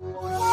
Whoa.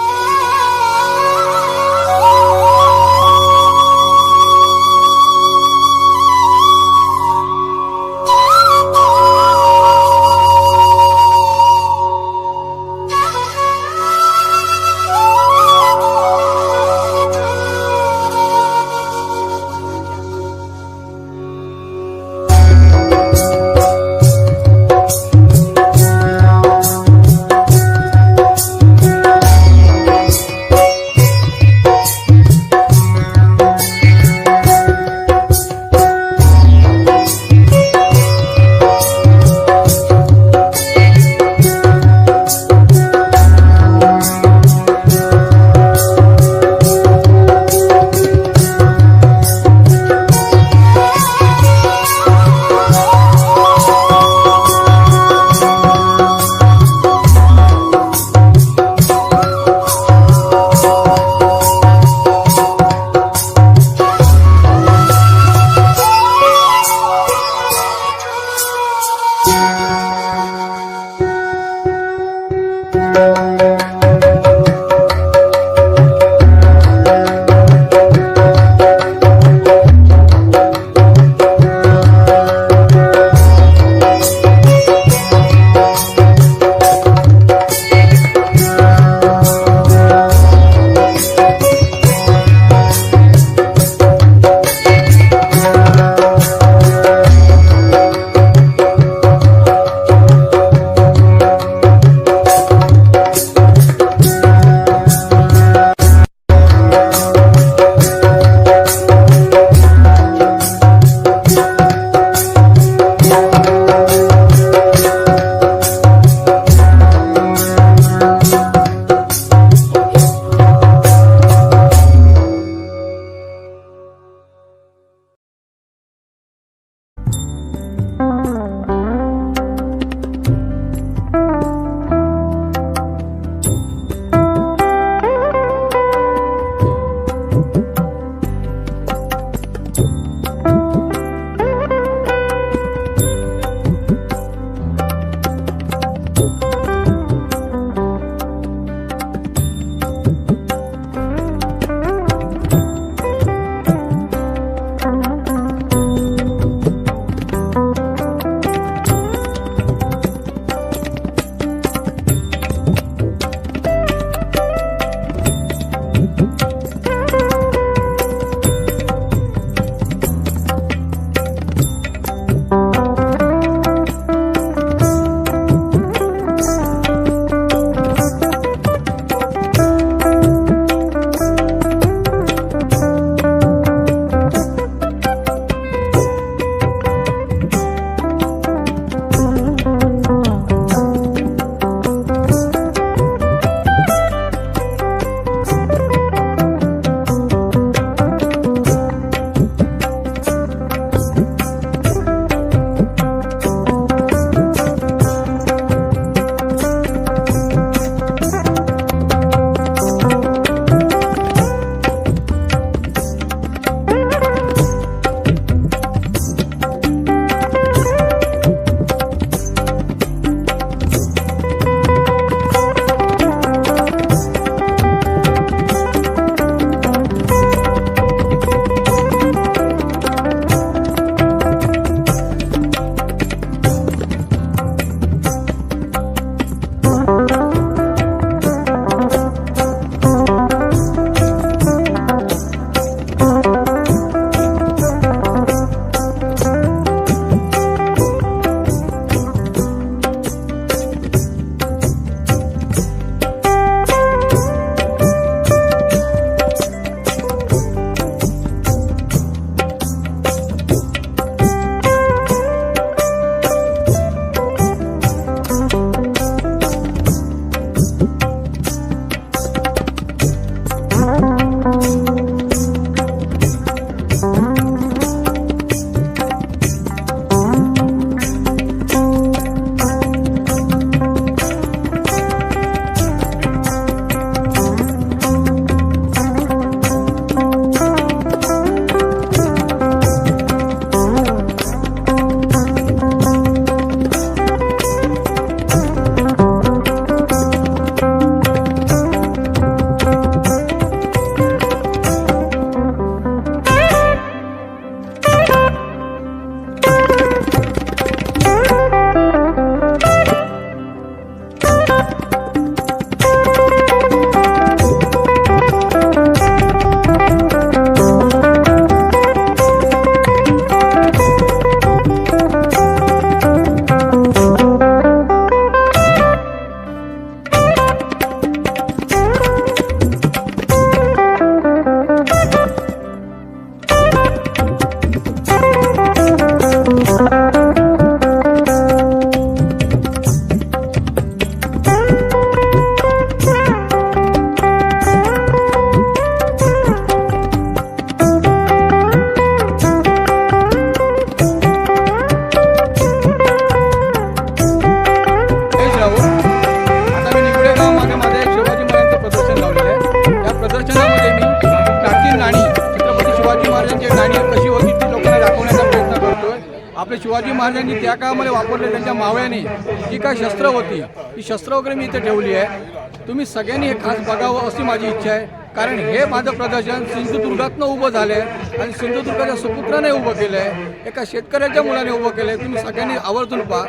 मी इथे ठेवली आहे. तुम्ही सगळ्यांनी हे खास बघावं अशी माझी इच्छा आहे. कारण हे माझं प्रदर्शन सिंधुदुर्गातनं उभं झालं आहे आणि सिंधुदुर्गाच्या सुपुत्राने उभं केलं आहे एका शेतकऱ्याच्या मुलाने उभं केलं आहे तुम्ही सगळ्यांनी आवर्जून पहा.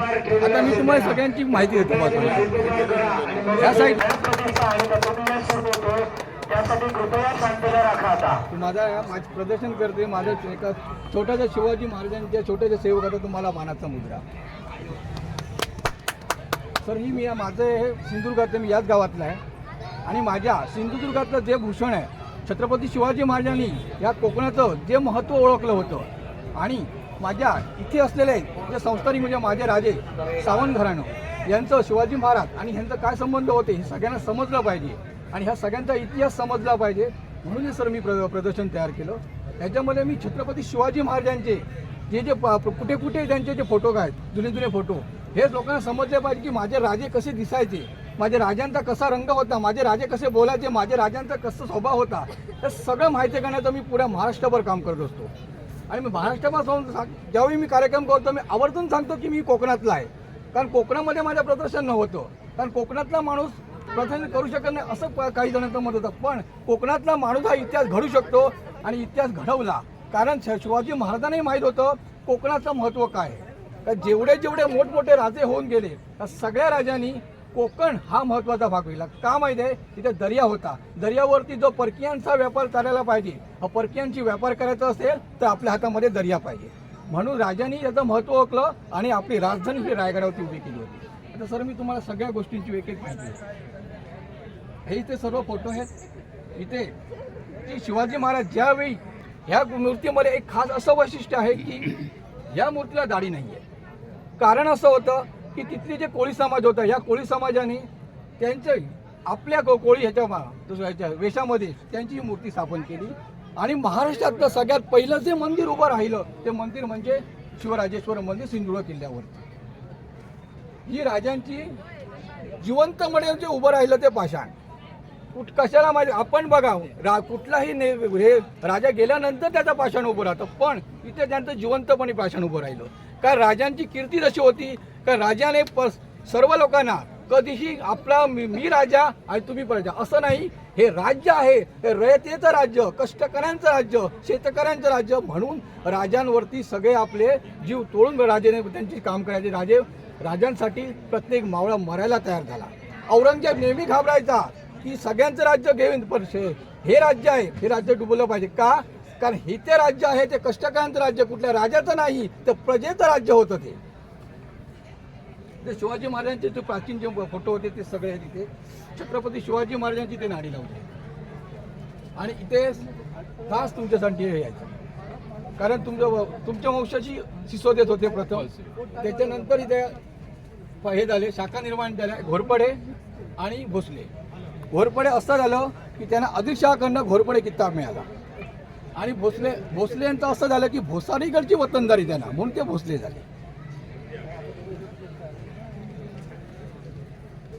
आता मी तुम्हाला सगळ्यांची माहिती देतो पाहतो या साईड माझा माझं प्रदर्शन करते. माझ्या एका छोट्याशा शिवाजी महाराजांच्या छोट्याशा सेवकाचा तुम्हाला मानाचा मुद्रा. सर ही मी माझं हे सिंधुदुर्गातलं मी याच गावातलं आहे. आणि माझ्या सिंधुदुर्गातलं जे भूषण आहे छत्रपती शिवाजी महाराजांनी या कोकणाचं जे महत्त्व ओळखलं होतं आणि माझ्या इथे असलेले जे संस्थानिक म्हणजे माझे राजे सावंत घराणं यांचं शिवाजी महाराज आणि ह्यांचं काय संबंध होते हे सगळ्यांना समजलं पाहिजे. आणि ह्या सगळ्यांचा इतिहास समजला पाहिजे. म्हणून सर मी प्र प्रदर्शन तयार केलं. त्याच्यामध्ये मी छत्रपती शिवाजी महाराजांचे जे जे कुठे कुठे त्यांचे जे फोटो आहेत जुने जुने फोटो हे लोकांना समजले पाहिजे की माझे राजे कसे दिसायचे माझ्या राजांचा कसा रंग होता माझे राजे कसे बोलायचे माझ्या राजांचा कसा स्वभाव होता हे सगळं माहिती करण्याचं मी पुऱ्या महाराष्ट्रभर काम करत असतो. आणि मी महाराष्ट्रभर जाऊन सांग- ज्यावेळी मी कार्यक्रम करतो मी आवर्जून सांगतो की मी कोकणातला आहे. कारण कोकणामध्ये माझं प्रदर्शन नव्हतं. कारण कोकणातला माणूस प्रदर्शन करू शकत नाही असं प- काही जणांचं मत होतं. पण कोकणातला माणूस हा इतिहास घडू शकतो आणि इतिहास घडवला. कारण शिवाजी महाराजांनाही माहीत होतं कोकणाचं महत्त्व काय आहे. तर जेवढे जेवढे मोठमोठे राजे होऊन गेले त्या सगळ्या राजांनी कोकण हा महत्त्वाचा भाग होईल का माहिती आहे? तिथे दर्या होता. दर्यावरती जो परकीयांचा व्यापार चालायला पाहिजे हा परकीयांची व्यापार करायचा असेल तर आपल्या हातामध्ये दर्या पाहिजे. म्हणून राजांनी याचं महत्त्व ओळखलं आणि आपली राजधानी ही रायगडावरती उभी केली होती. आता सर मी तुम्हाला सगळ्या गोष्टींची एक एक माहिती हे इथे सर्व फोटो आहेत. इथे की शिवाजी महाराज ज्यावेळी ह्या मूर्तीमध्ये एक खास असं वैशिष्ट्य आहे की या मूर्तीला दाढी नाही आहे कारण असं होतं की तिथले जे कोळी समाज होता या कोळी समाजाने त्यांचं आपल्या को- कोळी ह्याच्या दुसऱ्या ह्याच्या वेशामध्ये त्यांची ही मूर्ती स्थापन केली. आणि महाराष्ट्रातलं सगळ्यात पहिलं जे मंदिर उभं राहिलं ते मंदिर म्हणजे शिवराजेश्वर मंदिर सिंधुदुर्ग किल्ल्यावरती. ही राजांची जिवंत जिवंतमध्ये जे उभं राहिलं ते पाषाण. कुठ कशाला माहिती आपण बघा रा कुठलाही ने हे राजा गेल्यानंतर त्याचं पाषाण उभं राहतं पण इथे त्यांचं जिवंतपणे पाषाण उभं राहिलं. का राजांची कीर्ती जशी होती का राजाने प सर्व लोकांना कधीही आपला मी मी राजा आणि तुम्ही प्रजा असं नाही. हे राज्य आहे हे रयतेचं राज्य कष्टकऱ्यांचं राज्य शेतकऱ्यांचं राज्य म्हणून राजांवरती सगळे आपले जीव तोडून राजेने त्यांची काम करायचे. राजे राजांसाठी प्रत्येक मावळा मरायला तयार झाला. औरंगजेब नेहमी घाबरायचा की सगळ्यांचं राज्य घेऊन पण हे राज्य आहे हे राज्य डुबलं पाहिजे. का? कारण हे ते राज्य आहे ते कष्टकांत राज्य कुठल्या राजाचं नाही तर प्रजेचं राज्य होतं ते. ते शिवाजी महाराजांचे जे प्राचीन जे फोटो होते ते सगळे आहेत छत्रपती शिवाजी महाराजांची ते नाडी लावली. आणि इथे खास तुमच्यासाठी हे यायचं. कारण तुमच्या तुमच्या वंशाची सिसोदेत होते प्रथम. त्याच्यानंतर इथे हे झाले शाखा निर्माण झाल्या घोरपडे आणि भोसले. घोरपडे असं झालं की त्यांना आदिलशहाकडनं घोरपडे किताब मिळाला. आणि भोसले भोसले यांचं असं झालं की भोसारीकडची वतनदारी त्यांना म्हणून ते भोसले झाले.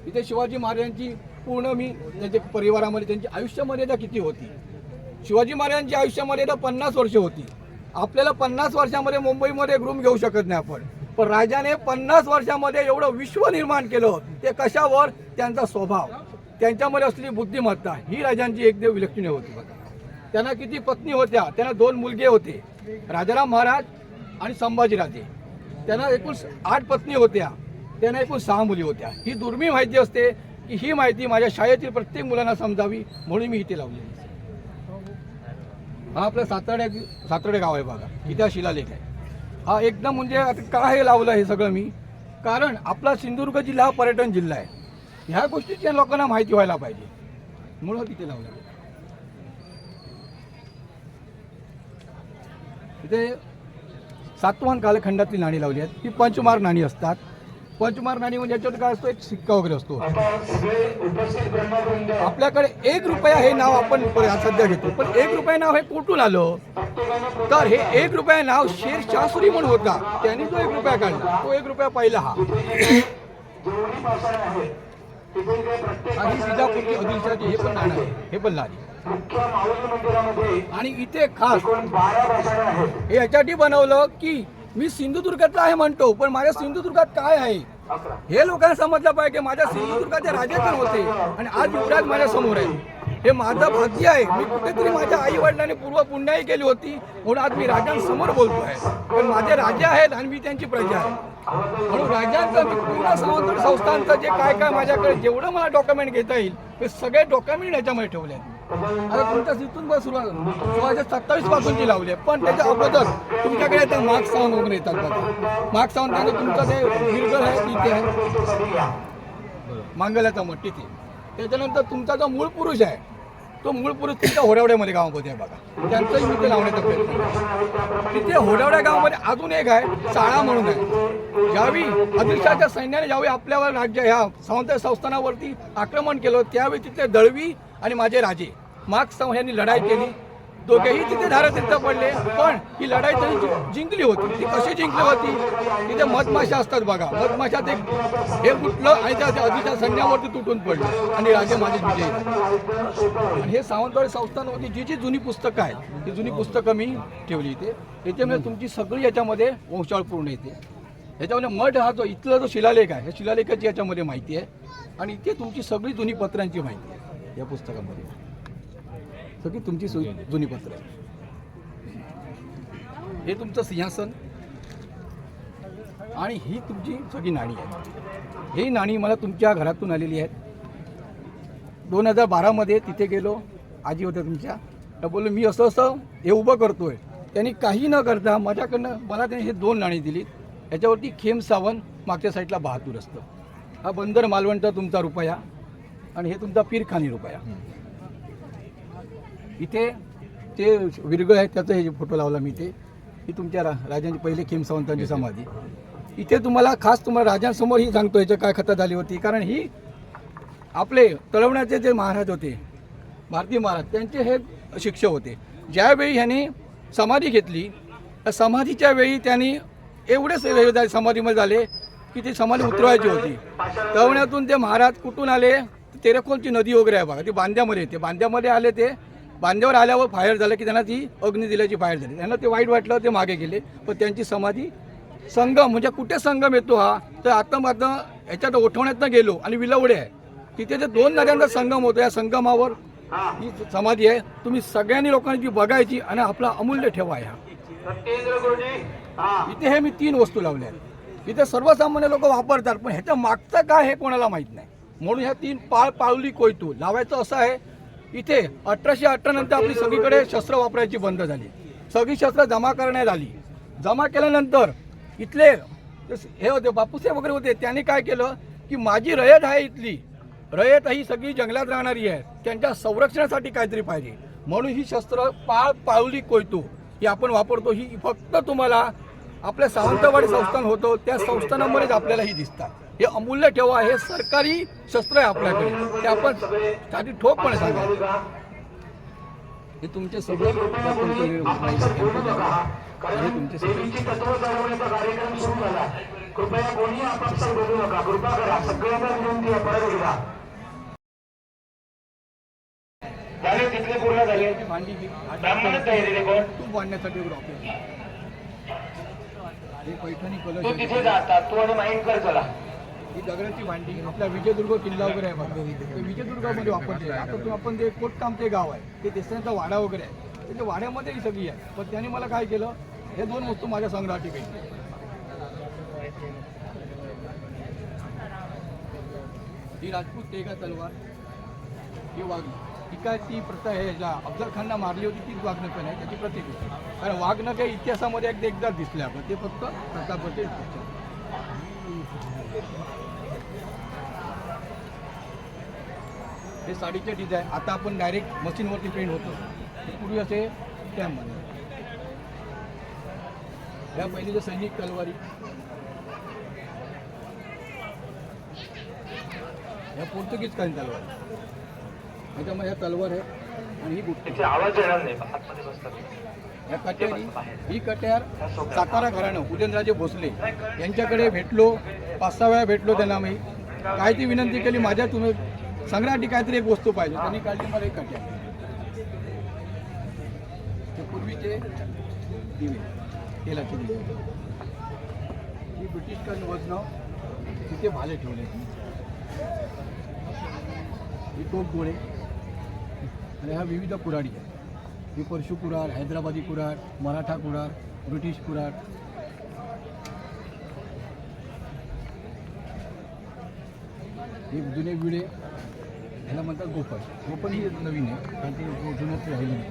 इथे शिवाजी महाराजांची पूर्ण मी त्यांच्या परिवारामध्ये त्यांची आयुष्य मर्यादा किती होती? शिवाजी महाराजांची आयुष्य मर्यादा पन्नास वर्ष होती. आपल्याला पन्नास वर्षामध्ये मुंबईमध्ये एक रूम घेऊ शकत नाही आपण. पण राजाने पन्नास वर्षामध्ये एवढं विश्व निर्माण केलं ते कशावर? त्यांचा स्वभाव. त्यांच्यामध्ये असलेली बुद्धिमत्ता ही राजांची एकदेव विलक्षण होती बघा. त्यांना किती पत्नी होत्या त्यांना दोन मुलगे होते राजाराम महाराज आणि संभाजीराजे त्यांना एकूण आठ पत्नी होत्या त्यांना एकूण सहा मुली होत्या. ही दुर्मिळ माहिती असते की ही माहिती माझ्या शाळेतील प्रत्येक मुलांना समजावी म्हणून मी इथे लावली हा आपलं साताड्या साताडे गाव आहे बघा इथे हा शिलालेख आहे. हा एकदम म्हणजे आता का हे लावलं हे सगळं मी? कारण आपला सिंधुदुर्ग जिल्हा हा पर्यटन जिल्हा आहे. ह्या गोष्टीची लोकांना माहिती व्हायला पाहिजे. म्हणून तिथे लावलं तिथे सातवाहन कालखंडातली नाणी लावली आहेत. ही पंचमार नाणी असतात. पंचमार नाणी म्हणजे याच्यावर काय असतो? एक सिक्का वगैरे असतो. आपल्याकडे एक रुपया हे नाव आपण सध्या घेतो. पण एक रुपया नाव हे कुठून आलं. तर हे एक रुपया नाव शेर शास्त्री म्हणून होता. त्यांनी तो एक रुपया काढला. तो एक रुपया पहिला हा. ते आणि विजापूरची आदिलशाची हे पण नाणं आहे हे पण नाणी आणि इथे खास हे याच्यासाठी बनवलं की मी सिंधुदुर्गातला आहे म्हणतो पण माझ्या सिंधुदुर्गात काय आहे? हे लोकांना समजलं पाहिजे की माझ्या सिंधुदुर्गाचे राजे पण होते? आणि आज युवराज माझ्यासमोर आहे. हे माझं भाग्य आहे. मी कुठेतरी माझ्या आई वडिलांनी पूर्व पुण्याही केली होती. म्हणून आज मी राजांसमोर बोलतो आहे पण माझे राजे आहेत आणि मी त्यांची प्रजा आहे. म्हणून राजांचं मी पूर्ण सावंत संस्थांचं जे काय काय माझ्याकडे जेवढं मला डॉक्युमेंट घेता येईल ते सगळे डॉक्युमेंट याच्यामध्ये ठेवले आहेत. आता तुमच्या तिथून बस सुरुवात सोळाशे सत्तावीस पासूनची लावली आहे. पण त्याच्या अगोदर तुमच्याकडे त्या माग सावंत वगैरे येतात बघा. माग सावंत तुमचं ते गिरगल आहे तिथे आहे. मांगल्याचा मठ तिथे त्याच्यानंतर तुमचा जो मूळ पुरुष आहे तो मूळ पुरुष तुमच्या होडावड्यामध्ये गावामध्ये आहे बघा. त्यांचंही मी ते लावण्याचा प्रयत्न तिथे होडावड्या गावामध्ये अजून एक आहे चाळा म्हणून आहे. ज्यावेळी आदिलशाच्या सैन्याने ज्यावेळी आपल्यावर राज्य ह्या सावंत संस्थानावरती आक्रमण केलं त्यावेळी तिथले दळवी आणि माझे राजे मार्क्स यांनी लढाई केली. दोघेही तिथे धारातीर्थ पडले. पण ही लढाई त्यांनी जिंकली होती. ती कशी जिंकली होती? तिथे मधमाशा असतात बघा. मधमाशा ते हे फुटलं आणि त्या आधीच्या सैन्यावरती तुटून पडलं. आणि राजे माझे विजय आणि हे सावंतवाडी संस्थान होती जी जी जुनी पुस्तकं आहेत ती जुनी पुस्तकं मी ठेवली इथे. याच्यामध्ये म्हणजे तुमची सगळी याच्यामध्ये वंशाळ पूर्ण येते याच्यामध्ये मठ हा जो इथला जो शिलालेख आहे या शिलालेखाची याच्यामध्ये माहिती आहे. आणि इथे तुमची सगळी जुनी पत्रांची माहिती आहे या पुस्तकामध्ये. सगळी तुमची सु- जुनी. पत्र. हे तुमचं सिंहासन. आणि ही तुमची सगळी नाणी आहे ही नाणी मला तुमच्या घरातून आलेली आहेत. दोन हजार बारामध्ये तिथे गेलो. आजी होत्या तुमच्या. तर बोललो मी असं असं हे उभं करतोय. त्यांनी काही न करता माझ्याकडनं मला त्यांनी हे दोन नाणी दिलीत. याच्यावरती खेम सावंत मागच्या साईडला बहातूर असतं. हा बंदर मालवणचा तुमचा रुपया आणि हे तुमचा पीरखानी रुपया. इथे ते विरगळ आहे त्याचा हे फोटो लावला मी ते ही तुमच्या रा राजांची पहिले खेम सावंतांची समाधी. इथे तुम्हाला खास तुम्हाला राजांसमोर ही सांगतो याच्या काय खता झाली होती. कारण ही आपले तळवण्याचे जे महाराज होते भारतीय महाराज त्यांचे हे शिक्षक होते. ज्यावेळी ह्याने समाधी घेतली त्या समाधीच्या वेळी त्यांनी एवढेच झाले- समाधीमध्ये झाले की ती समाधी उतरवायची होती. तळवण्यातून ते महाराज कुठून आले तेरेखोलची नदी वगैरे आहे बघा ती बांद्यामध्ये येते बांद्यामध्ये आले ते बांद्यावर आल्यावर फायर झालं की त्यांना ती अग्नी दिल्याची फायर झाली. त्यांना ते वाईट वाटलं ते मागे गेले. पण त्यांची समाधी संगम म्हणजे कुठे संगम येतो हा? तर आता मात्र ह्याच्यात ओठवण्यातनं गेलो आणि विलवडे आहे. तिथे जे दोन नद्यांचा संगम होतो या संगमावर ही. समाधी आहे. तुम्ही सगळ्यांनी लोकांनी ती बघायची आणि आपला अमूल्य ठेवा आहे हा. सत्येंद्र गुरुजी हा. इथे हे मी तीन वस्तू लावल्या आहेत. इथे सर्वसामान्य लोक वापरतात पण ह्याच्या मागचं काय हे कोणाला माहीत नाही. म्हणून ह्या तीन पाळ पाळली कोयतू लावायचं असं आहे. इथे अठराशे अठरा नंतर आपली सगळीकडे शस्त्र वापरायची बंद झाली. सगळी शस्त्र जमा करण्यात आली. जमा केल्यानंतर इथले हे होते बापूसाहेब वगैरे होते त्यांनी काय केलं की माझी रयत आहे इथली. रयत ही सगळी जंगलात राहणारी आहे. त्यांच्या संरक्षणासाठी काहीतरी पाहिजे. म्हणून ही शस्त्र पाळ पाळली कोयतो. ही आपण वापरतो. ही फक्त तुम्हाला आपल्या सावंतवाडी संस्थान होतं. त्या संस्थानामध्येच आपल्याला ही दिसतात. हे अमूल्य ठेवा हे सरकारी शस्त्र आहे आपल्याकडे. ते आपण साठी ठोकपणे सांगा. हे तुमचे सगळे तुमचे सगळे झाला. तिथले पूर्ण झाले. ब्राह्मणच कोण? तूप पैठणी तू तिथे जाता तू आणि माइंड कर चला. ही दगडाची भांडी आपल्या विजयदुर्ग किल्ला वगैरे आहे बघा. विजयदुर्गामध्ये वापरते आता तुम्ही आपण जे कोटकामचे गाव आहे ते देसांचा वाडा वगैरे आहे. त्याच्या वाड्यामध्ये ही सगळी आहे. पण त्यांनी मला काय केलं हे दोन वस्तू माझ्या संग्रहाची काही ही राजपूत तेगा तलवार ही वाघ ती काय ती प्रथा आहे ज्या अफजल खानना मारली होती तीच वागणं पण आहे त्याची प्रतीक होती कारण वागणं काही इतिहासामध्ये एकदा एकदा दिसले आपण ते फक्त प्रतापचे हे साडीचे डिझाईन आता आपण डायरेक्ट मशीनवरती पेंट होतो. हे पूर्वी असे स्टॅम्पमध्ये या पहिलीच्या सैनिक तलवारी. या पोर्तुगीज काही तलवारी. त्याच्यामध्ये ह्या तलवार आहे आणि ही गुट्टी. आवाज येणार नाही आतमध्ये बसतात. या कट्यारी ही कट्यार सातारा घराणं उदयनराजे भोसले. यांच्याकडे भेटलो पाच सहा वेळा भेटलो त्यांना मी काय ती विनंती केली? माझ्या तुम्ही संग्रहासाठी काहीतरी एक वस्तू पाहिजे त्यांनी काढली मला एक कट्यार पूर्वीचे दिवे तेलाचे दिवे. ही ब्रिटिशकालीन वजनं तिथे भाले ठेवले. ही टोप गोळे. आणि ह्या विविध कुऱ्हाडी. आहेत ही परशु कुराड हैदराबादी कुऱ्हाड मराठा कुराड ब्रिटिश कुऱ्हाड. हे जुने विडे ह्याला म्हणतात गोपन. गोपन ही नवीन आहे कारण ते राहिली नाही.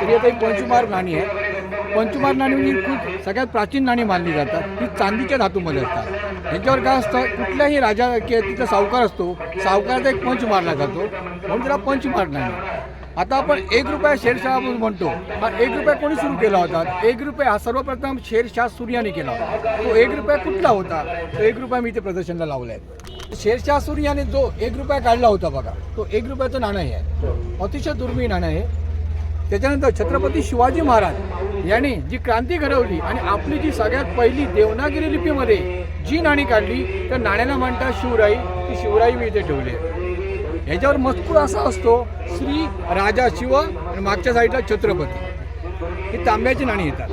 तरी आता ही पंचमार नाणी आहे. पंचमार नाणी म्हणजे खूप सगळ्यात प्राचीन नाणी मानली जातात. ती चांदीच्या धातूमध्ये असतात. ह्याच्यावर काय असतं? कुठल्याही राजा किंवा तिथला सावकार असतो सावकाराचा एक पंच मारला जातो म्हणून त्याला पंचमार नाणी. आता आपण एक रुपया शेरशाह म्हणून म्हणतो. हा एक रुपया कोणी सुरू केला होता? एक रुपया हा सर्वप्रथम शेरशाह सूर्याने केला होता. तो एक रुपया कुठला होता? तो एक रुपया मी इथे प्रदर्शनाला लावला आहे शेरशाह सूर्याने जो एक रुपया काढला होता बघा तो एक रुपयाचं नाणं आहे. अतिशय दुर्मिळ नाणं आहे. त्याच्यानंतर छत्रपती शिवाजी महाराज यांनी जी क्रांती घडवली आणि आपली जी सगळ्यात पहिली देवनागिरी लिपीमध्ये जी नाणी काढली त्या नाण्याला म्हणतात शिवराई. ती शिवराई मी इथे ठेवली आहे. ह्याच्यावर मजकूर असा असतो श्री राजा शिव आणि मागच्या साईडला छत्रपती. ही तांब्याची नाणी येतात.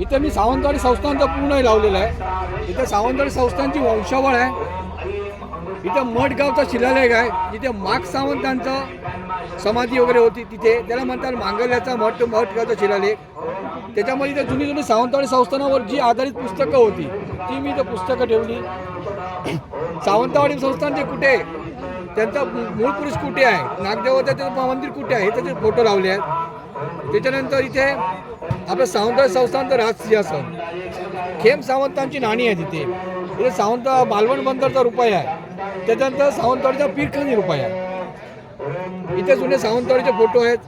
इथे मी सावंतवाडी संस्थानचा पूर्ण लावलेला आहे. इथे सावंतवाडी संस्थानची वंशावळ आहे. इथं मठगावचा शिलालेख आहे. जिथे माग सावंतांचा समाधी वगैरे होती तिथे. त्याला म्हणतात मांगल्याचा मठ मठगावचा शिलालेख. त्याच्यामध्ये इथे जुनी जुनी सावंतवाडी संस्थानावर जी आधारित पुस्तकं होती ती मी इथं पुस्तकं ठेवली. सावंतवाडी संस्थानचे कुठे त्यांचा मूळ पुरुष कुठे आहे? नागदेवताचं मंदिर कुठे आहे? हे त्याचे फोटो लावले आहेत. त्याच्यानंतर इथे आपलं सावंतवाडी संस्थानचं राजसिंहासन खेम सावंतांची नाणी आहे तिथे इथे सावंत मालवण बंदरचा रुपया आहे. त्याच्यानंतर सावंतवाडीचा पीरखानी रुपया आहे. इथे जुने सावंतवाडीचे फोटो आहेत.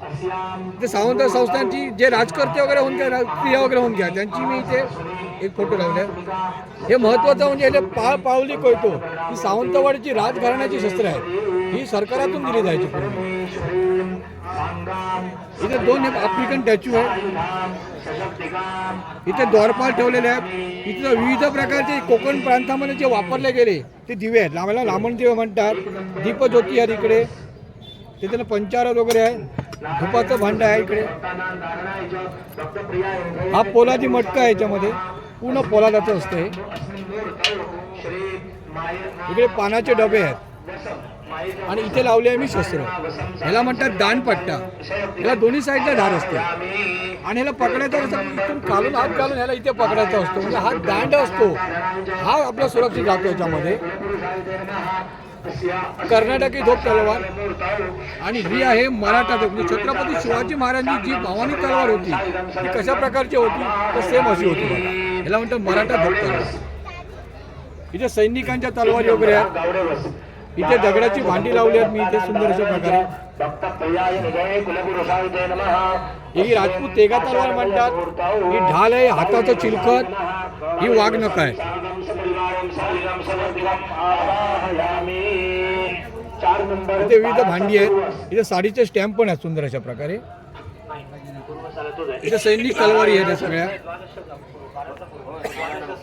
ते सावंतवाडी संस्थांची जे राजकर्ते वगैरे होऊन घ्या क्रिया वगैरे होऊन घ्या त्यांची मी इथे एक फोटो लावले हे महत्त्वाचं म्हणजे याचे पाळ पावली कळतो. ही सावंतवाडीची राजघराण्याची शस्त्र आहेत ही सरकारातून दिली जायची इथे दोन आफ्रिकन स्टॅच्यू आहे. इथे द्वारपाल ठेवलेले आहेत. इथे विविध प्रकारचे कोकण प्रांतामध्ये जे वापरले गेले ते दिवे आहेत. आम्हाला लामण दिवे म्हणतात. दीपज्योती आहेत इकडे. तिथे पंचारत वगैरे आहे. धुपाचं भांड आहे इकडे. हा पोलादी मटका आहे याच्यामध्ये. पूर्ण पोलादाचं असतं. हे इकडे पानाचे डबे आहेत. आणि इथे लावले आहे मी शस्त्र. ह्याला म्हणतात दानपट्टा ह्याला दोन्ही साईडला धार असते. आणि ह्याला पकडायचं कसं इथून काढून हात घालून ह्याला इथे पकडायचा असतो. म्हणजे हा दांड असतो. हा आपला सुरक्षित जातो याच्यामध्ये. कर्नाटकी धोप तलवार. आणि ही आहे मराठा धोप म्हणजे छत्रपती शिवाजी महाराजांची जी भावानी तलवार होती ती कशा प्रकारची होती? तर सेम अशी होती ह्याला म्हणतात मराठा धोप तलवार. इथे सैनिकांच्या तलवारी वगैरे आहेत. इथे दगडाची भांडी लावली आहेत. मी इथे सुंदर अशा प्रकारे. ही राजपूत तेगा तलवार म्हणतात. ही ढाल आहे हाताचं चिलखत. ही वाघनख आहे. इथे विविध भांडी आहेत. इथे साडीचे स्टॅम्प पण आहेत सुंदर अशा प्रकारे इथे सैनिक तलवारी आहेत सगळ्या.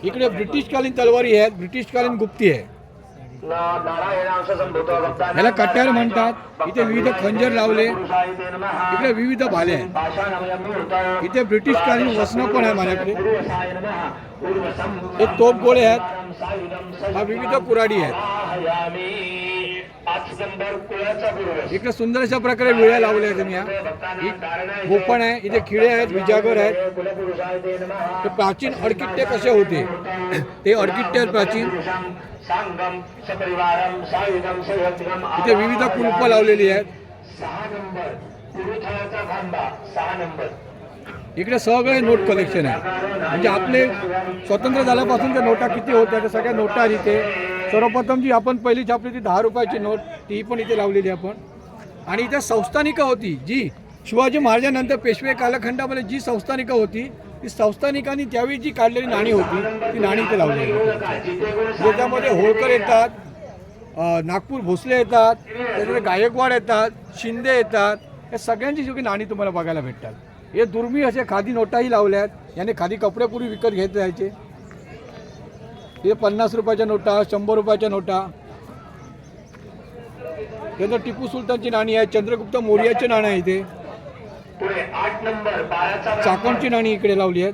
इकडे ब्रिटिशकालीन तलवारी आहेत ब्रिटिशकालीन गुप्ती आहे. याला कट्यार म्हणतात. इथे विविध खंजर लावले. इकडे विविध भाले आहेत. इथे ब्रिटिशकालीन वसनं पण आहे माझ्याकडे. हे तोप गोळे आहेत. हा विविध कुराडी आहेत. इकडे सुंदर अशा प्रकारे विळ्या लावल्या आहेत मी या ही गोपण आहे. इथे खिळे आहेत विजागर आहेत. ते प्राचीन अडकिट्टे कसे होते? ते अडकिट्टे आहेत प्राचीन. इथे विविध कुलपं लावलेली आहेत. इकडे सगळे नोट कलेक्शन आहे. म्हणजे आपले स्वतंत्र झाल्यापासून त्या नोटा किती होत्या त्या सगळ्या नोटा इथे. सर्वप्रथम जी आपण पहिली छापली ती दहा रुपयाची नोट ती पण इथे लावलेली आहे आपण. आणि इथे संस्थानिका होती जी शिवाजी महाराजांनंतर पेशवे कालखंडामध्ये जी संस्थानिका होती ती संस्थानिकांनी त्यावेळी जी काढलेली नाणी होती ती नाणी इथे लावलेली आहे. ज्याच्यामध्ये होळकर येतात नागपूर भोसले येतात त्याच्यामध्ये गायकवाड येतात शिंदे येतात या सगळ्यांची सगळी नाणी तुम्हाला बघायला भेटतात. हे दुर्मिळ असे खादी नोटाही लावल्या आहेत याने खादी कपडे पूर्वी विकत घेत जायचे. हे पन्नास रुपयाच्या नोटा शंभर रुपयाच्या नोटा. त्यानंतर टिपू सुलतानची नाणी आहे चंद्रगुप्त मौर्याचे नाणं आहे इथे. चाकणची नाणी इकडे लावली आहेत.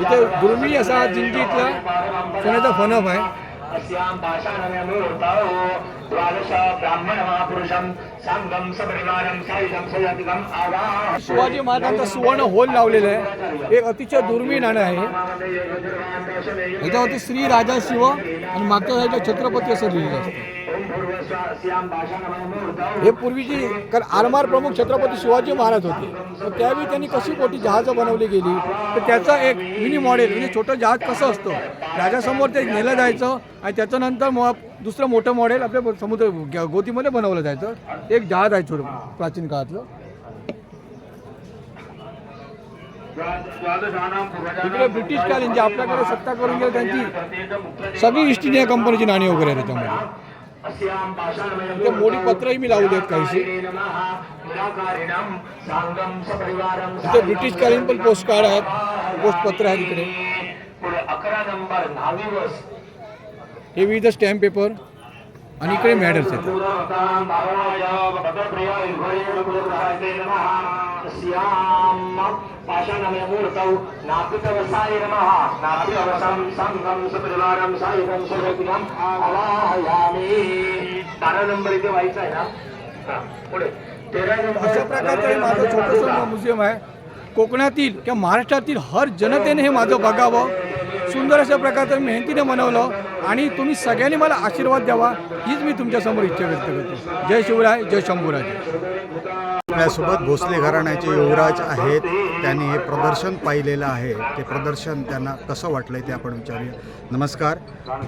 इथे दुर्मिळ असा जिंजीतला सोन्याचा फणप आहे. अस्यां पाषाणमूर्तौ द्वादश ब्राह्मण महापुरुषं सांगम सपरिवारं सायुधं सयतिकम् आवाह शिवाजी महाराजांचा सुवर्ण होल लावलेला आहे. एक अतिशय दुर्मिळ नाणं आहे. याच्यावरती श्री राजा शिव आणि मागच्या साईडला छत्रपती असं लिहिलेलं असतं. हे पूर्वीची कारण आरमार प्रमुख छत्रपती शिवाजी महाराज होते. तर त्यावेळी त्यांनी कशी मोठी जहाजं बनवली गेली? तर त्याचं एक मिनी मॉडेल म्हणजे छोटं जहाज कसं असतं? राजासमोर ते नेलं जायचं आणि त्याच्यानंतर मग दुसरं मोठं मॉडेल आपल्या समुद्र गोतीमध्ये बनवलं जायचं. एक जहाज आहे छोटं प्राचीन काळातलं. इकडे ब्रिटिश कालीन जे आपल्याकडे सत्ता करून गेले त्यांची सगळी ईस्ट इंडिया कंपनीची नाणी वगैरे आहे त्याच्यामध्ये ते मोडी पत्रही मी लावली आहेत काहीशी. इथे ब्रिटिश कालीन पण पोस्ट कार्ड आहेत पोस्ट पत्र आहेत इकडे हे विविध स्टॅम्प पेपर आणि इकडे मॅडल्स आहेत. पाषाणमूर्तौ नापितवसाय नमः नापितवसं संघं सपरिवारं सायुधं सर्वतिकम् अवाहयामि। बारा नंबर इथे व्हायचा आहे ना? पुढे. तेरा नंबर अशा प्रकारचं हे माझं छोटंसं म्युझियम आहे. कोकणातील किंवा महाराष्ट्रातील हर जनतेने हे माझं बघावं. सुंदर अशा प्रकारचं मेहनतीने मनवलं आणि तुम्ही सगळ्यांनी मला आशीर्वाद द्यावा हीच मी तुमच्यासमोर इच्छा व्यक्त करतो. जय शिवराय जय शंभूराज. आपल्यासोबत भोसले घराण्याचे युवराज आहेत. त्यांनी हे प्रदर्शन पाहिलेलं आहे. ते प्रदर्शन त्यांना कसं वाटलं ते आपण विचारूया. नमस्कार.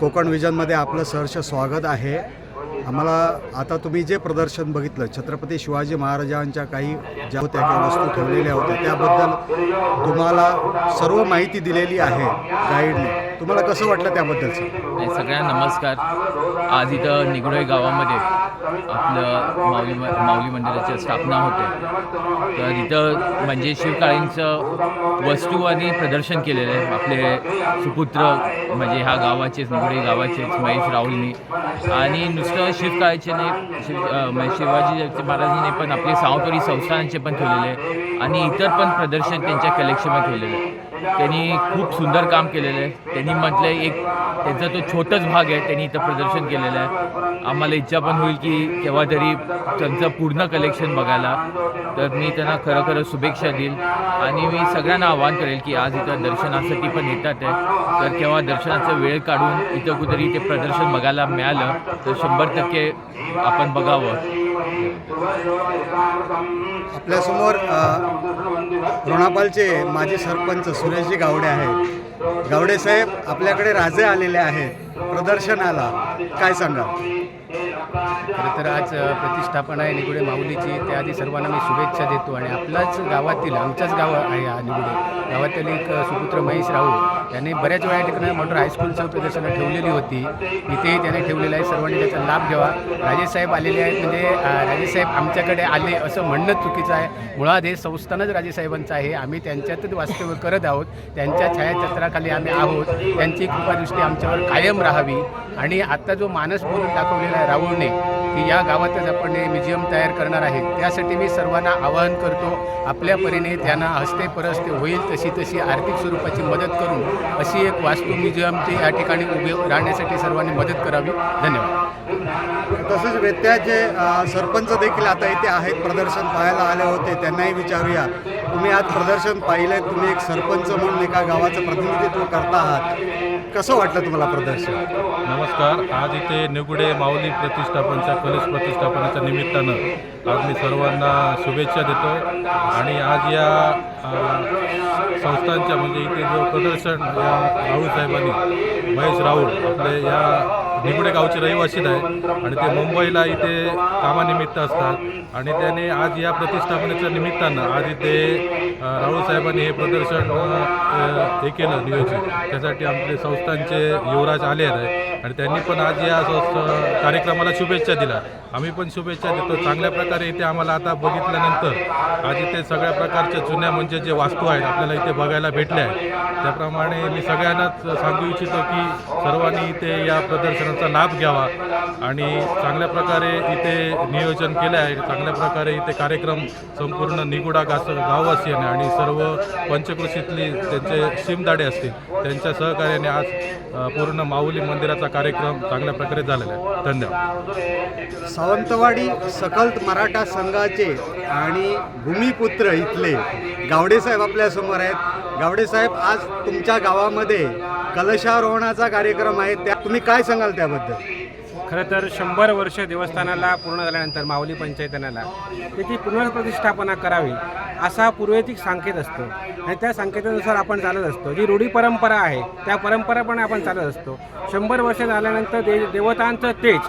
कोकण विजनमध्ये आपलं सहर्ष स्वागत आहे. आम्हाला आता तुम्ही जे प्रदर्शन बघितलं छत्रपती शिवाजी महाराजांच्या काही ज्या होत्या किंवा वस्तू ठेवलेल्या होत्या त्याबद्दल तुम्हाला सर्व माहिती दिलेली आहे गाईडने तुम्हाला कसं वाटलं त्याबद्दलचं? नाही, सगळ्यांना नमस्कार. आज इथं निगडोई गावामध्ये आपलं माऊली माऊली मंदिराची स्थापना होते. तर इथं म्हणजे शिवकाळींचं वस्तू आणि प्रदर्शन केलेलं आहे. आपले सुपुत्र म्हणजे ह्या गावाचेच निगडोई गावाचेच महेश राहुलनी. आणि नुसतं शिवकाळीचे नाही शिव अं, म्हणजे शिवाजी महाराजांनी पण आपले सावंतवाडी संस्थानांचे पण ठेवलेले आहे. आणि इतर पण प्रदर्शन त्यांच्या कलेक्शनमध्ये ठेवलेलं आहे. त्यांनी खूप सुंदर काम केलेलं आहे. त्यांनी म्हटलं एक त्यांचा तो छोटाच भाग आहे त्यांनी इथं प्रदर्शन केलेलं आहे. आम्हाला इच्छा पण होईल की केव्हा तरी त्यांचं पूर्ण कलेक्शन बघायला. तर मी त्यांना खरं खरं शुभेच्छा देईल. आणि मी सगळ्यांना आवाहन करेल की आज इथं दर्शनासाठी पण येतात आहे. तर केव्हा दर्शनाचा वेळ काढून इथं कुठेतरी ते प्रदर्शन बघायला मिळालं तर शंभर टक्के आपण बघावं. आपल्यासमोर रोणापालचे माजी सरपंच सुरेशजी गावडे आहेत. गावडे साहेब आपल्याकडे राजे आलेले आहेत प्रदर्शनाला. काय सांगा खरं तर आज प्रतिष्ठापना आहे निगुडे माऊलीची. त्याआधी सर्वांना मी शुभेच्छा देतो आणि आपलाच गावातील आमच्याच गाव आहे हा निगुडे. गावातील एक सुपुत्र महेश राहू त्याने बऱ्याच वेळा ठिकाणी मोटर हायस्कूलचं प्रदर्शनं ठेवलेली होती. इथेही त्याने ठेवलेलं आहे. सर्वांनी त्याचा लाभ घ्यावा. राजेसाहेब आलेले आहेत. म्हणजे राजेसाहेब आमच्याकडे आले असं म्हणणं चुकीचं आहे. मुळात हे संस्थानच राजेसाहेबांचं आहे. आम्ही त्यांच्यातच वास्तव्य करत आहोत. त्यांच्या छायाचित्राखाली आम्ही आहोत. त्यांची कृपादृष्टी आमच्यावर कायम राहावी. आणि आत्ता जो मानस बोलून दाखवलेला आहे राहुलने की या गावातच आपण हे म्युझियम तयार करणार आहे. त्यासाठी मी सर्वांना आवाहन करतो आपल्या परीने त्यांना हस्ते परस्ते होईल तशी तशी आर्थिक स्वरूपाची मदत करून अशी एक वास्तू म्युझियमची या ठिकाणी उभे राहण्यासाठी सर्वांनी मदत करावी. धन्यवाद. तसेच व्यत्याचे सरपंच देखील आता इथे आहेत प्रदर्शन पाहायला आले होते त्यांनाही विचारूया. तुम्ही आज प्रदर्शन पाहिलं तुम्ही एक सरपंच म्हणून एका गावाचं प्रतिनिधित्व करता आहात. कसं वाटलं तुम्हाला प्रदर्शन? नमस्कार. आज इथे निगुडे माऊली प्रतिष्ठापनच्या कलश प्रतिष्ठापनाच्या निमित्तानं आज मी सर्वांना शुभेच्छा देतो. आणि आज या अ, संस्थांच्या म्हणजे इथे जो प्रदर्शन या राहुल साहेबांनी महेश राहुल आपले या निगुडे गावचे रहिवासी आहे आणि ते मुंबईला इथे कामानिमित्त असतात. आणि त्याने आज या प्रतिष्ठापनेच्या निमित्तानं आज इथे अ, राहुल साहेबांनी हे प्रदर्शन हे केलं नियोजित. त्यासाठी आपले संस्थांचे युवराज आले आहेत आणि त्यांनी पण आज या संस्था कार्यक्रमाला शुभेच्छा दिल्या. आम्ही पण शुभेच्छा देतो. चांगल्या प्रकारे इथे आम्हाला आता बघितल्यानंतर आज इथे सगळ्या प्रकारच्या जुन्या म्हणजे जे वास्तू आहेत आपल्याला इथे बघायला भेटल्या आहेत. त्याप्रमाणे मी सगळ्यांनाच सांगू इच्छितो की सर्वांनी इथे या प्रदर्शनात त्यांचा लाभ घ्यावा. आणि चांगल्या प्रकारे इथे नियोजन केलं आहे. चांगल्या प्रकारे इथे कार्यक्रम संपूर्ण निगुडा गास गाववासियाने आणि सर्व पंचकृषीतली त्यांचे शिमदाडे असतील त्यांच्या सहकार्याने आज पूर्ण माऊली मंदिराचा कार्यक्रम चांगल्या प्रकारे झालेला आहे. धन्यवाद. सावंतवाडी सकल मराठा संघाचे आणि भूमिपुत्र इथले गावडेसाहेब आपल्यासमोर आहेत. गावडेसाहेब आज तुमच्या गावामध्ये कलशारोहणाचा कार्यक्रम आहे. त्या तुम्ही काय सांगाल त्या त्याबद्दल? खरं तर शंभर वर्ष देवस्थानाला पूर्ण झाल्यानंतर माऊली पंचायतनाला त्याची पुनर्प्रतिष्ठापना करावी असा पूर्वेतिक संकेत असतो. आणि त्या संकेतानुसार आपण चालत असतो. जी रूढी परंपरा आहे त्या परंपरापणे आपण चालत असतो. शंभर वर्ष झाल्यानंतर दे देवतांचं तेज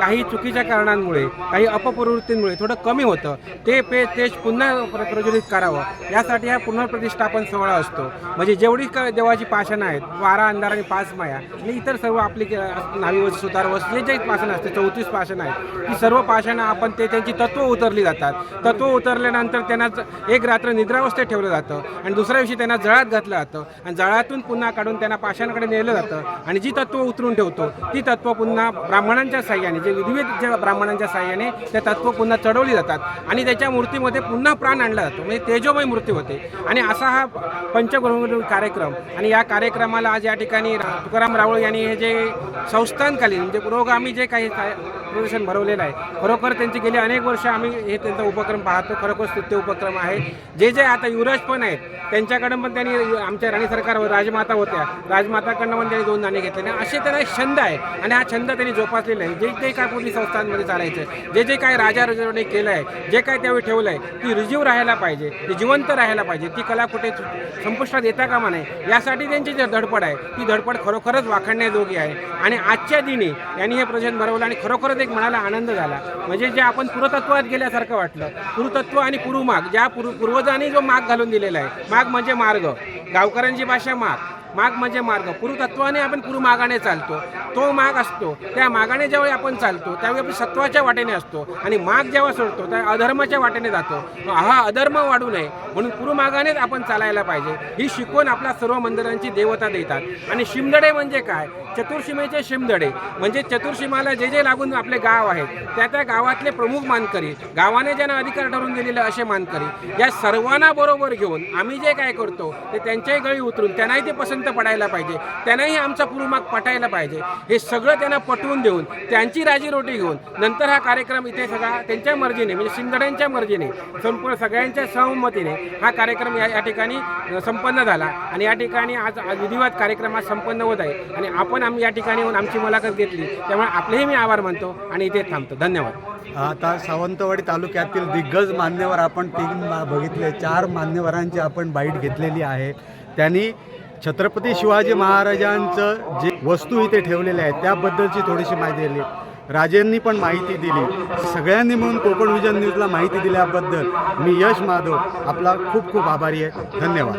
काही चुकीच्या कारणांमुळे काही अपप्रवृत्तींमुळे थोडं कमी होतं. ते पे तेज पुन्हा प्रज्वलित करावं. यासाठी हा पुनर्प्रतिष्ठापन सोहळा असतो. म्हणजे जेवढी क देवाची पाषाणं आहेत बारा अंधार आणि पाच माया आणि इतर सर्व आपली क- सुतार सुतारवस जे जे पाषाणं असते चौतीस पाषाणं आहेत ती सर्व पाषाणं आपण ते त्यांची तत्व उतरली जातात. तत्व उतरल्यानंतर त्यांना एक रात्र निद्रावस्थेत ठेवलं जातं आणि दुसऱ्या दिवशी त्यांना जळात घातलं जातं आणि जळातून पुन्हा काढून त्यांना पाषाणाकडे नेलं जातं. आणि जी तत्व उतरून ठेवतो ती तत्व पुन्हा ब्राह्मणांच्या साह्याने जे विधिवेद ज्या ब्राह्मणांच्या साह्याने ते तत्व पुन्हा चढवली जातात आणि त्याच्या मूर्तीमध्ये पुन्हा प्राण आणला जातो. म्हणजे तेजोमय मूर्ती होते. आणि असा हा पंचगृह कार्यक्रम आणि या कार्यक्रमाला आज या ठिकाणी तुकाराम रावळ यांनी हे जे संस्थानकालीन म्हणजे पुरोगामी जे काही काय- प्रदर्शन भरवलेलं आहे खरोखर त्यांची गेली अनेक वर्ष आम्ही हे त्यांचा उपक्रम पाहतो. खरोखर स्तुत्य उपक्रम आहे. जे जे आता युवराज पण आहेत त्यांच्याकडं पण त्यांनी आमच्या राणी सरकारवर राजमाता होत्या. राजमाताकडनं पण त्यांनी दोन नाणे घेतलेले. असे त्यांना एक छंद आहे. आणि हा छंद त्यांनी जोपासलेला आहे. जे जे काय पूर्वी संस्थांमध्ये चालायचं जे जे काय राजा रजवणे केलं आहे जे काय त्यावेळी ठेवलं आहे ती रिजीव राहायला पाहिजे ती जिवंत राहायला पाहिजे ती कला कुठे संपुष्टात येता कामा नाही यासाठी त्यांची जी धडपड आहे ती धडपड खरोखरच वाखाणण्याजोगी आहे. आणि आजच्या दिनी यांनी हे प्रदर्शन भरवलं आणि खरोखरच एक मनाला आनंद झाला. म्हणजे जे आपण पुरतत्वात गेल्यासारखं वाटलं पुरुतत्व आणि पुरुमाग ज्या पूर्व पूर्वजांनी जो माग घालून दिलेला आहे माग म्हणजे मार्ग. गावकऱ्यांची भाषा माग. माग म्हणजे मार्ग. पुरुतत्वाने आपण पुरुमागाने चालतो. तो माग असतो. त्या मागाने ज्यावेळी आपण चालतो त्यावेळी आपण सत्वाच्या वाटेने असतो. आणि माग जेव्हा सोडतो त्या अधर्माच्या वाटेने जातो. हा अधर्म वाढू नये. म्हणून पुरुमागानेच आपण चालायला पाहिजे. ही शिकवण आपल्या सर्व मंदिरांची देवता देतात. आणि शिमदडे म्हणजे काय? चतुर्सीमेचे शिमदडे. म्हणजे चतुर्सीमाला जे जे लागून आपले गाव आहेत त्या त्या गावातले प्रमुख मानकरी गावाने ज्यांना अधिकार ठरवून दिलेले असे मानकरी या सर्वांना बरोबर घेऊन आम्ही जे काय करतो ते त्यांच्याही गळी उतरून त्यांनाही ते पसंत पडायला पाहिजे. त्यांनाही आमचा पुरुमाग पटायला पाहिजे. हे सगळं त्यांना पटवून देऊन त्यांची राजीरोटी घेऊन नंतर हा कार्यक्रम इथे सगळा त्यांच्या मर्जीने म्हणजे शिंदड्यांच्या मर्जीने संपूर्ण सगळ्यांच्या सहमतीने हा कार्यक्रम या या ठिकाणी संपन्न झाला. आणि या ठिकाणी आज विधिवाद विधिवत कार्यक्रम आज संपन्न होत आहे. आणि आपण आम्ही या ठिकाणी येऊन आमची मुलाखत घेतली. त्यामुळे आपलेही मी आभार मानतो आणि इथे थांबतो. धन्यवाद. आता सावंतवाडी तालुक्यातील दिग्गज मान्यवर आपण तीन बघितले. चार मान्यवरांची आपण बाईट घेतलेली आहे. त्यांनी छत्रपती शिवाजी महाराजांचं जे वस्तू इथे ठेवलेल्या आहेत त्याबद्दलची थोडीशी माहिती दिली. राजेंनी पण माहिती दिली. सगळ्यांनी म्हणून कोकण विजन न्यूजला माहिती दिल्याबद्दल मी यश माधव आपला खूप खूप आभारी आहे. धन्यवाद.